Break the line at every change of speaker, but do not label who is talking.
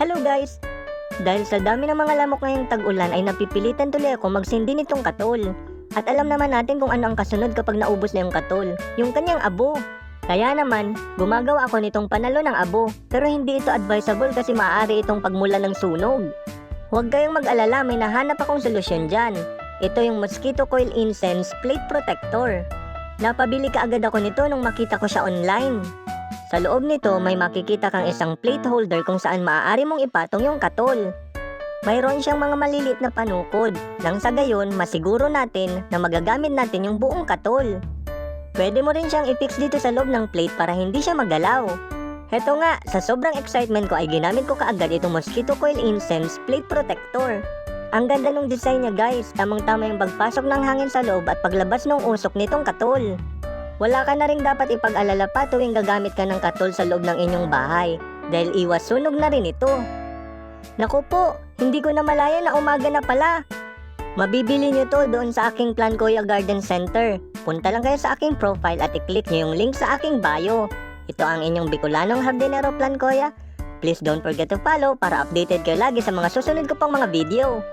Hello guys! Dahil sa dami ng mga lamok ngayong tag-ulan ay napipilitan tuloy ako magsindi nitong katol. At alam naman natin kung ano ang kasunod kapag naubos na yung katol, yung kanyang abo. Kaya naman, gumagawa ako nitong panalo ng abo. Pero hindi ito advisable kasi maaari itong pagmula ng sunog. Huwag kayong mag-alala, may nahanap akong solusyon dyan. Ito yung Mosquito Coil Incense Plate Protector. Napabili ka agad ako nito nung makita ko siya online. Sa loob nito, may makikita kang isang plate holder kung saan maaari mong ipatong yung katol. Mayroon siyang mga maliliit na panukod, nang sa gayon masiguro natin na magagamit natin yung buong katol. Pwede mo rin siyang i-fix dito sa loob ng plate para hindi siya magalaw. Heto nga, sa sobrang excitement ko ay ginamit ko kaagad itong Mosquito Coil Incense Plate Protector. Ang ganda ng design niya guys, tamang-tama yung pagpasok ng hangin sa loob at paglabas ng usok nitong katol. Wala ka na rin dapat ipag-alala pa tuwing gagamit ka ng katol sa loob ng inyong bahay dahil iwas sunog na rin ito. Naku po, hindi ko na malaya na umaga na pala. Mabibili nyo to doon sa aking Plan Kuya Garden Center. Punta lang kayo sa aking profile at i-click nyo yung link sa aking bio. Ito ang inyong Bicolanong Hardinero Plan Kuya. Please don't forget to follow para updated kayo lagi sa mga susunod ko pang mga video.